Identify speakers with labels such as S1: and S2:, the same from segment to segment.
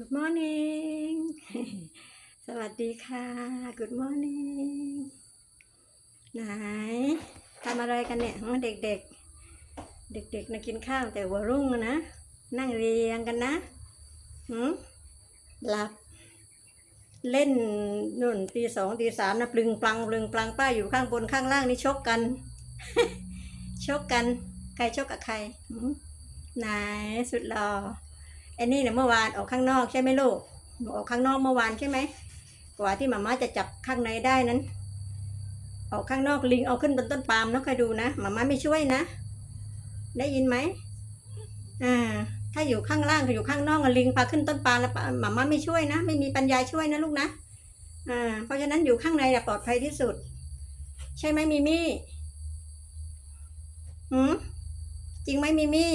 S1: Good morning สวัสดีค่ะ Good morning ไหนทำอะไรกันเนี่ยเด็กๆ เด็กๆนะกินข้าวแต่หัวรุ่งนะ นั่งเรียงกันนะหืมหลับ เล่นนุ่นตีสองตีสามนะ ปลึงปลังปลึงปลังป้าอยู่ข้างบนข้างล่างนี่ชกกัน ชกกัน ใครชกกับใครไหนสุดหล่อ ไอ้นี่เนี่ยเมื่อวานออกข้างนอกใช่ไหมลูกหนูออกข้างนอกเมื่อวานใช่ไหมกว่าที่หมาม่าจะจับข้างในได้นั้น ออกข้างนอกลิงเอาขึ้นบนต้นปาล์มนะคอยดูนะหมาม่าไม่ช่วยนะ ได้ยินไหมอ่าถ้าอยู่ข้างล่างอยู่ข้างนอกอะลิงพาขึ้นต้นปาล์มแล้วหมาม่าไม่ช่วยนะ ไม่มีปัญญาช่วยนะลูกนะอ่าเพราะฉะนั้นอยู่ข้างในปลอดภัยที่สุด ใช่ไหมมิมี่หืมจริงไหมมิมี่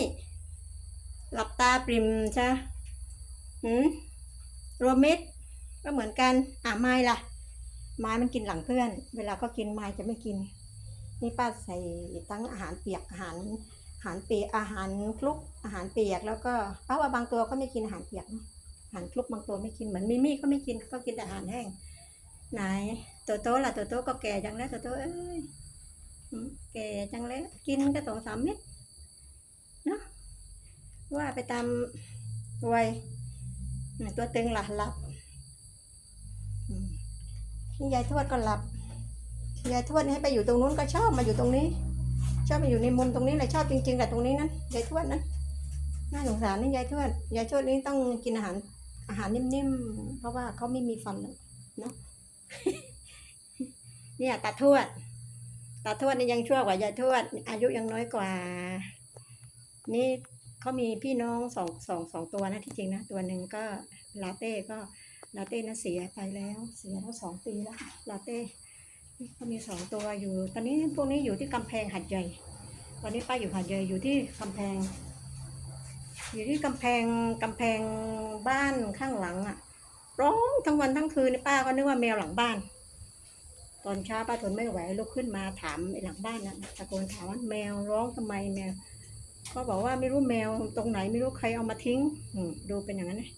S1: หลับตาปริมใช่หืมรวมมิตรก็เหมือนกันอะไม้ล่ะ ไม้มันกินหลังเพื่อน เวลาก็กินไม้จะไม่กิน นี่ป้าใส่ตั้งอาหารเปียกอาหารอาหารเปียกอาหารคลุกอาหารเปียกแล้วก็ป้าว่าบางตัวก็ไม่กินอาหารเปียกนะอาหารคลุกบางตัวไม่กินเหมือนมิมี่ก็ไม่กินก็กินแต่อาหารแห้งไหนตัวโตล่ะตัวโตก็แก่จังแล้วตัวโตเอ้ยหืมแก่จังแล้วกินก็สองสามเม็ด ว่าไปตามวัยตัวตึงหลับหลับนี่ยายทวดก็หลับยายทวดให้ไปอยู่ตรงนู้นก็ชอบมาอยู่ตรงนี้ ชอบมาอยู่ในมุมตรงนี้เลยชอบจริงๆแต่ตรงนี้นั้นยายทวดนั้นน่าสงสารนี่ยายทวดยายทวดนี่ต้องกินอาหารอาหารนิ่มๆเพราะว่าเขาไม่มีฟันแล้วเนาะเนี่ยตาทวดตาทวดนี่ยังชั่วกว่ายายทวด อายุยังน้อยกว่า นี่ เขามีพี่น้องสองสองสองตัวนะที่จริงนะตัวหนึ่งก็ลาเต้ก็ลาเต้นะเสียไปแล้วเสียแล้วสองปีแล้วลาเต้เขามีสองตัวอยู่ ตอนนี้พวกนี้อยู่ที่กำแพงหัดใหญ่ ตอนนี้ป้าอยู่หัดใหญ่อยู่ที่กำแพง อยู่ที่กำแพงกำแพงบ้านข้างหลังอะร้องทั้งวันทั้งคืนป้าก็นึกว่าแมวหลังบ้าน ตอนเช้าป้าทนไม่ไหวลุกขึ้นมาถามหลังบ้านนะตะโกนถามว่าแมวร้องทำไมแมว ก็บอกว่าไม่รู้แมวตรงไหนไม่รู้ใครเอามาทิ้งอืดูเป็นอย่างนั้นนะ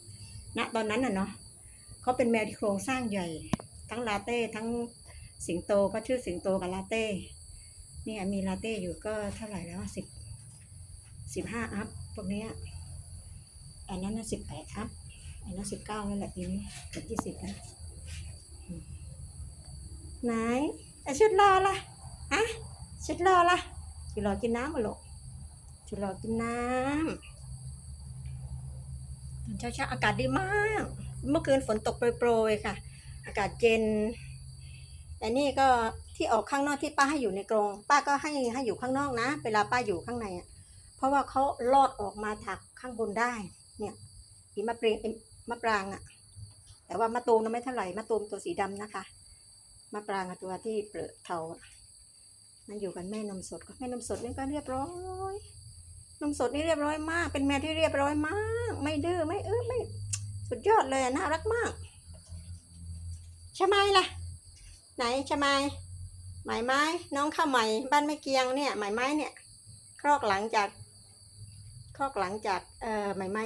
S1: ณตอนนั้นน่ะเนาะเขาเป็นแมวที่โครงสร้างใหญ่ ทั้งลาเต้ทั้งสิงโตก็ชื่อสิงโตกับลาเต้นี่มีลาเต้อยู่ก็เท่าไหร่แล้วสิบสิบห้าอัพพวกนี้อันนั้นนะสิบแปดอัพอันนั้นสิบเก้าแล้วแหละปีนี้เกือบยี่สิบแล้วไหนไอชุดรอละฮะชุดรอละชุดรอกินน้ำมาลูก ชุดรอกินน้ำตอนเช้าๆอากาศดีมาก เมื่อคืนฝนตกโปรยๆค่ะ อากาศเย็นแต่นี่ก็ที่ออกข้างนอกที่ป้าให้อยู่ในกรง ป้าก็ให้ให้อยู่ข้างนอกนะ เวลาป้าอยู่ข้างในอะเพราะว่าเขาลอดออกมาถักข้างบนได้ เนี่ยอีมะเปรงมะปรางอะ แต่ว่ามะตูมนะไม่เท่าไหร่มะตูมตัวสีดำนะคะมะปรางตัวที่เปลือกเทาอะมันอยู่กันแม่นมสดก็แม่นมสดนี่ก็เรียบร้อย นมสดนี่เรียบร้อยมาก เป็นแมวที่เรียบร้อยมาก ไม่ดื้อไม่เออไม่ สุดยอดเลยน่ารักมากชะไมายล่ะ ไหนชะไมายหมายไม้น้องข้าวใหม่บ้านไม่เกียงเนี่ยหมายไม้เนี่ยครอกหลังจากครอกหลังจากเอ่อหมายไม้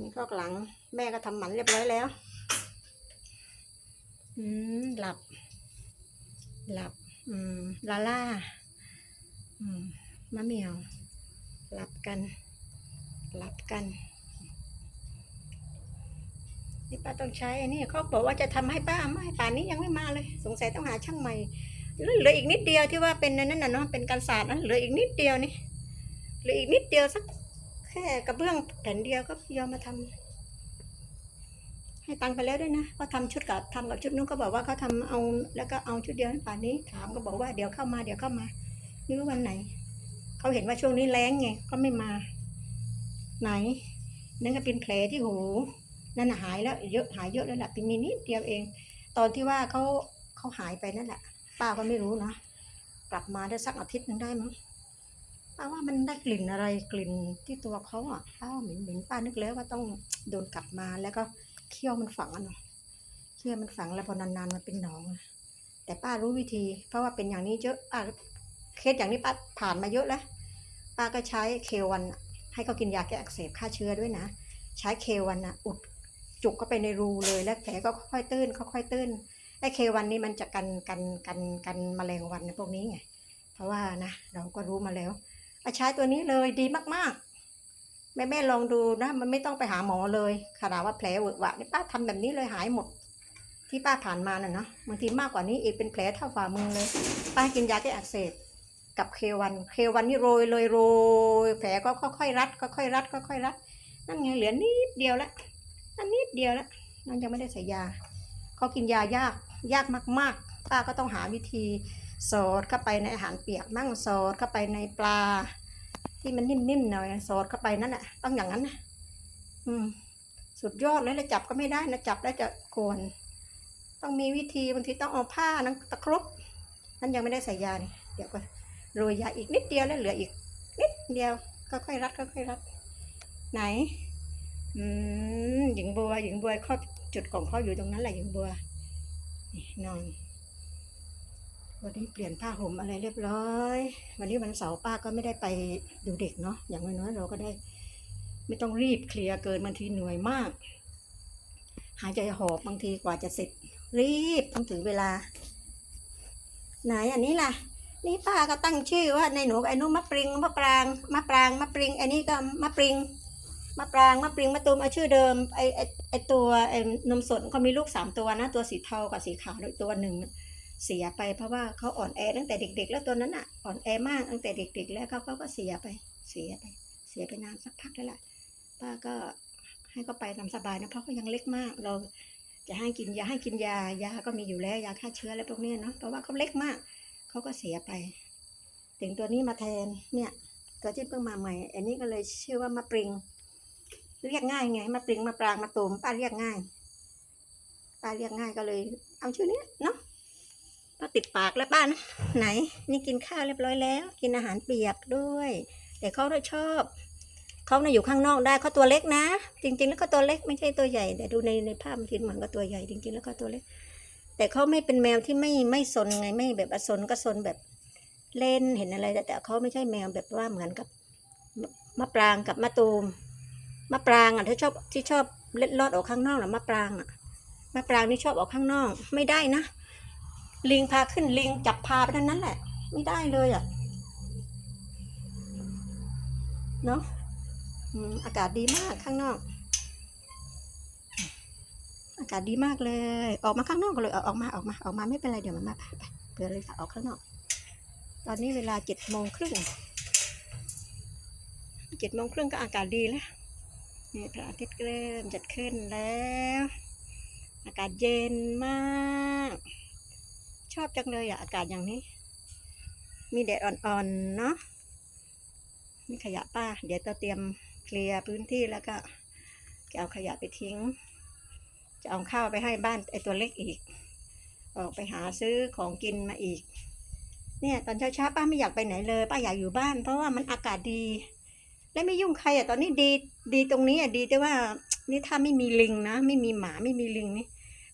S1: นี่ครอกหลัง แม่ก็ทำหมันเรียบร้อยแล้วอืมหลับ หลับ อืมลาล่า อืม มะเหมียวหลับกันหลับกันนี่ป้าต้องใช้อันนี้เขาบอกว่าจะทำให้ป้าไม่ป่านนี้ยังไม่มาเลย สงสัยต้องหาช่างใหม่เหลืออีกนิดเดียวที่ว่าเป็นนั่นน่ะเนาะเป็นการศาสตร์นะเหลืออีกนิดเดียวนี่เหลืออีกนิดเดียวสักแค่กระเบื้องแผ่นเดียวก็ยอมมาทำให้ตังไปแล้วด้วยนะเขาทำชุดกับทำกับชุดนู้นก็บอกว่าเขาทำเอาแล้วก็เอาชุดเดียวป่านนี้ถามก็บอกว่าเดี๋ยวเข้ามาเดี๋ยวเข้ามาไม่รู้วันไหน เขาเห็นว่าช่วงนี้แรงไงก็ไม่มา ไหนนั่นก็เป็นแผลที่หูนั่นน่ะหายแล้วเยอะหายเยอะแล้วแหละเป็นมีนิดเดียวเอง ตอนที่ว่าเขาเขาหายไปนั่นแหละป้าก็ไม่รู้นะกลับมาได้สักอาทิตย์หนึงได้มั้งป้าว่ามันได้กลิ่นอะไรกลิ่นที่ตัวเขาอะป้าเหม็นเหม็นป้านึกแล้วว่าต้องโดนกลับมาแล้วก็เขี้ยวมันฝังอะเนาะเขี้ยวมันฝังแล้วพอนานๆมันเป็นหนอง แต่ป้ารู้วิธี เพราะว่าเป็นอย่างนี้เยอะป้าเคสอย่างนี้ป้าผ่านมาเยอะแล้ว ป้าก็ใช้เควันให้เขากินยาแก้อักเสบฆ่าเชื้อด้วยนะ ใช้เควันนะอุดจุกเข้าไปในรูเลยแล้วแผลก็ค่อยตื้นค่อยตื้นไอ้เควันนี้มันจะกันกันกันกันแมลงวันพวกนี้ไงเพราะว่านะเราก็รู้มาแล้วอาใช้ตัวนี้เลยดีมากๆ แม่แม่ลองดูนะ มันไม่ต้องไปหาหมอเลยขนาดว่าแผลเวอะวะนี่ป้าทำแบบนี้เลยหายหมด ที่ป้าผ่านมาน่ะเนาะบางทีมากกว่านี้อีกเป็นแผลเท่าฝ่ามือเลย ป้ากินยาแก้อักเสบ กับเควันเควันนี่โรยเลยโรยแผลก็ค่อยๆรัดค่อยๆรัดค่อยๆรัด นั่นไงเหลือนิดเดียวละนั่นนิดเดียวละนั่นยังไม่ได้ใส่ยาเขากินยายากยากมากๆป้าก็ต้องหาวิธีสอดเข้าไปในอาหารเปียกมั่งสอดเข้าไปในปลา ที่มันนิ่มๆหน่อยสอดเข้าไปนั่นแหละต้องอย่างนั้นนะอืมสุดยอดเลยแล้วจับก็ไม่ได้นะจับแล้วจะโกนต้องมีวิธีบางทีต้องเอาผ้านังตะครุบนั่นยังไม่ได้ใส่ยานี่เดี๋ยวก็ โรยยาอีกนิดเดียวแล้วเหลืออีกนิดเดียวก็ค่อยรัดก็ค่อยรัด ไหน อืมหญิงบัวหญิงบัวเขาจุดของเขาอยู่ตรงนั้นแหละหญิงบัวนี่นอน วันนี้เปลี่ยนผ้าห่มอะไรเรียบร้อย วันนี้วันเสาร์ป้าก็ไม่ได้ไปดูเด็กเนาะอย่างน้อยๆเราก็ได้ ไม่ต้องรีบเคลียร์เกินบางทีเหนื่อยมาก หายใจหอบบางทีกว่าจะเสร็จ รีบต้องถึงเวลา ไหนอันนี้ล่ะ นี่ป้าก็ตั้งชื่อว่าในหนูไอ้นู้นมะปริงมะปรางมะปรางมะปริงไอ้นี่ก็มะปริงมะปรางมะปริงมะตูมเอาชื่อเดิมไอ้ไอ้ไอ้ตัวไอ้นมสดเขามีลูกสามตัวนะ ตัวสีเทากับสีขาวแล้วอีกตัวหนึ่งเสียไปเพราะว่าเขาอ่อนแอตั้งแต่เด็ก ๆ แล้วตัวนั้นอะอ่อนแอมากตั้งแต่เด็ก ๆ แล้วเขาเขาก็เสียไปเสียไป เสียไปนานสักพักแล้วล่ะป้าก็ให้เขาไปตามสบายนะเพราะเขายังเล็กมากเราจะให้กินยาให้กินยายาก็มีอยู่แล้วยาฆ่าเชื้ออะไรพวกนี้เนาะเพราะว่าเขาเล็กมาก เขาก็เสียไป ถึงตัวนี้มาแทนเนี่ย ตัวที่เพิ่งมาใหม่ อันนี้ก็เลยชื่อว่ามะปริง เรียกง่ายไงมะปริงมะปรางมะตูมป้าเรียกง่ายป้าเรียกง่ายก็เลย เอาชื่อนี้เนาะป้าติดปากแล้วป้านะไหน นี่กินข้าวเรียบร้อยแล้ว กินอาหารเปียกด้วย แต่เขาได้ชอบเขาน่ะอยู่ข้างนอกได้เขาตัวเล็กนะ จริง ๆ แล้วก็ตัวเล็กไม่ใช่ตัวใหญ่ แต่ดูในในภาพมันทีเหมือนกับตัวใหญ่จริง ๆ แล้วก็ตัวเล็ก แต่เขาไม่เป็นแมวที่ไม่ไม่สนไงไม่แบบอสนก็สนแบบเล่นเห็นอะไร แต่แต่เขาไม่ใช่แมวแบบว่าเหมือนกับมะปรางกับมะตูมมะปรางอะที่ชอบที่ชอบเล็ดลอดออกข้างนอกหรือมะปรางอะมะปรางนี่ชอบออกข้างนอก ไม่ได้นะ ลิงพาขึ้นลิงจับพาไปทั้งนั้นแหละ ไม่ได้เลยอะเนาะอากาศดีมากข้างนอกากาศดีมากเลย ออกมาข้างนอกก็เลยออกมาออกมาออกมาไม่เป็นไรเดี๋ยวมันมาไปไปเผื่อเลยค่ะออกข้างนอก ตอนนี้เวลาเจ็ดโมงครึ่งเจ็ดโมงครึ่งก็อากาศดีแล้วนี่พระอาทิตย์เริ่มจะขึ้นแล้ว อากาศเย็นมาก ชอบจังเลยอะอากาศอย่างนี้ มีแดดอ่อนๆเนาะนี่ขยะป้า เดี๋ยวจะเตรียมเคลียร์พื้นที่แล้วก็จะเอาขยะไปทิ้ง จะเอาข้าวไปให้บ้านไอตัวเล็กอีก ออกไปหาซื้อของกินมาอีก เนี่ยตอนเช้าๆป้าไม่อยากไปไหนเลยป้าอยากอยู่บ้าน เพราะว่ามันอากาศดี และไม่ยุ่งใครอะตอนนี้ดีดีตรงนี้อะดีแต่ว่านี่ถ้าไม่มีลิงนะ ไม่มีหมาไม่มีลิงนี่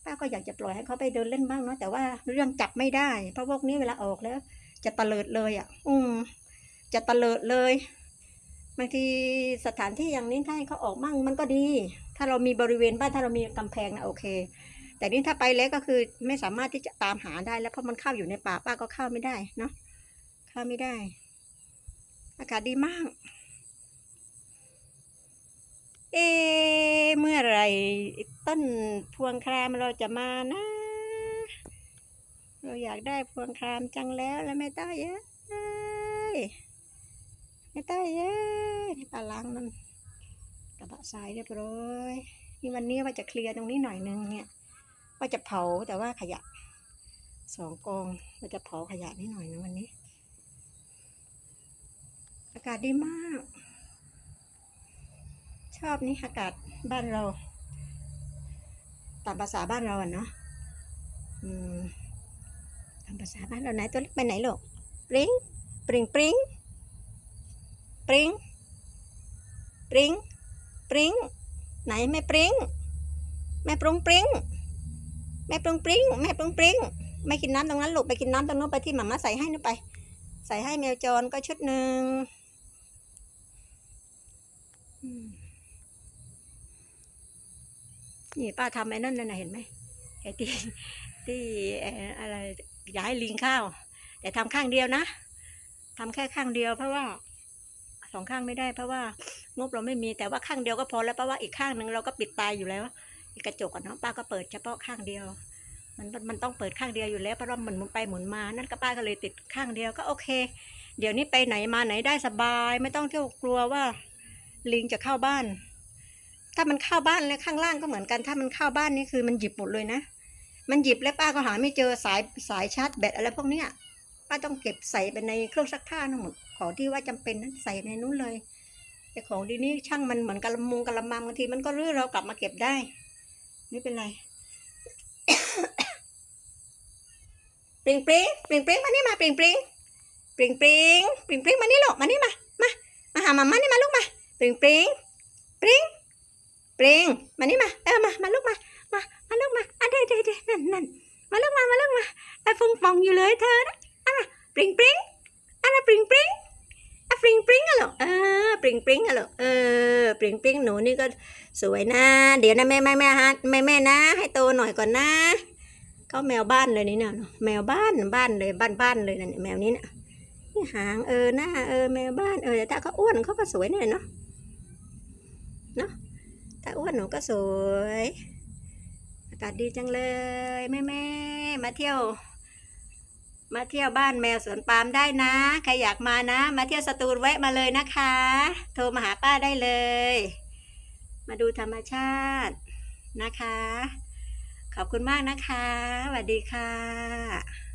S1: ป้าก็อยากจะปล่อยให้เขาไปเดินเล่นบ้างเนาะแต่ว่าเรื่องจับไม่ได้ เพราะพวกนี้เวลาออกแล้ว จะตะเลิดเลยอะ อืมจะตะเลิดเลยบางทีสถานที่อย่างนี้ถ้าให้เขาออกมั่งมันก็ดี ถ้าเรามีบริเวณบ้านถ้าเรามีกำแพงนะโอเค แต่นี่ถ้าไปแล้วก็คือไม่สามารถที่จะตามหาได้แล้วเพราะมันเข้าอยู่ในป่าป้าก็เข้าไม่ได้เนาะเข้าไม่ได้ อากาศดีมาก เอ เมื่อไรต้นพวงครามเราจะมานะ เราอยากได้พวงครามจังแล้วแล้วแม่ต้อยเอ้ยไม่ได้เย้นี่ปลาล้างมัน กระบะทรายเรียบร้อยนี่วันนี้ว่าจะเคลียร์ตรงนี้หน่อยนึงเนี่ยว่าจะเผาแต่ว่าขยะสองกองเราจะเผาขยะนิดหน่อยนะวันนี้ อากาศดีมาก ชอบนี่อากาศบ้านเรา ตามภาษาบ้านเราอะเนาะอืมตามภาษาบ้านเราไหนตัวเล็กไปไหนลูกปริงปริงปริงปริงปริง ปริงไหนแม่ปริงแม่ปรุงปริงแม่ปรุงปริงแม่ปรุงปริงไม่กินน้ำตรงนั้นลูกไปกินน้ำตรงนู้นไปที่หมาม่าใส่ให้นู่นไป ใส่ให้แมวจรก็ชุดหนึ่งนี่ป้าทำไอ้นั่นน่ะเห็นไหมไอ้ที่ที่อะไรย้ายลิงข้าว แต่ทำข้างเดียวนะทำแค่ข้างเดียวเพราะว่า สองข้างไม่ได้เพราะว่างบเราไม่มีแต่ว่าข้างเดียวก็พอแล้วเพราะว่าอีกข้างหนึ่งเราก็ปิดตายอยู่แล้วอีกกระจกอะเนาะป้าก็เปิดเฉพาะข้างเดียว มันมันต้องเปิดข้างเดียวอยู่แล้วเพราะว่ามันหมุนไปหมุนมานั่นก็ป้าก็เลยติดข้างเดียวก็โอเค เดี๋ยวนี้ไปไหนมาไหนได้สบาย ไม่ต้องเที่ยวกลัวว่าลิงจะเข้าบ้าน ถ้ามันเข้าบ้านแล้วข้างล่างก็เหมือนกัน ถ้ามันเข้าบ้านนี่คือมันหยิบหมดเลยนะ มันหยิบแล้วป้าก็หาไม่เจอสายสายชาร์จแบตอะไรพวกเนี้ยป้าต้องเก็บใส่ไปในเครื่องซักผ้าทั้งหมด ของที่ว่าจำเป็นนั้นใส่ในนู้นเลย แต่ของดีนี้ช่างมันเหมือนกะละมุงกะละมังบางทีมันก็รื้อเรากลับมาเก็บได้ ไม่เป็นไรปริงปริงปริงปริงมานี่มาปริงปริงปริงปริงปริงปริงมานี่ลูกมานี่มามามาหามามานี่มาลูกมาปริงปริงปริงปริงมานี่มาเออมามาลูกมามามาลูกมาอะเด้เด้เด้นั่นนั่นมาลูกมามาลูกมาไอ้ฟงฟองอยู่เลยเธอนะอะปริงปริงอะปริงปริงอะ ปริงปริงอะเหรอเออปริงปริงอะเหรอเออปริงปริงหนูนี่ก็สวยนะ เดี๋ยวนะแม่แม่แม่ฮะแม่แม่นะ ให้โตหน่อยก่อนนะเขาแมวบ้านเลยนี่นะแมวบ้านบ้านเลยบ้านบ้านเลยนะแมวนี้นะนี่หางเออหน้าเออแมวบ้านเออแต่ถ้าเขาอ้วนเขาก็สวยแน่เนาะเนาะถ้าอ้วนหนูก็สวย อากาศดีจังเลยแม่แม่มาเที่ยว มาเที่ยวบ้านแมวสวนปาล์มได้นะใครอยากมานะ มาเที่ยวสตูลแวะมาเลยนะคะ โทรมาหาป้าได้เลย มาดูธรรมชาตินะคะ ขอบคุณมากนะคะสวัสดีค่ะ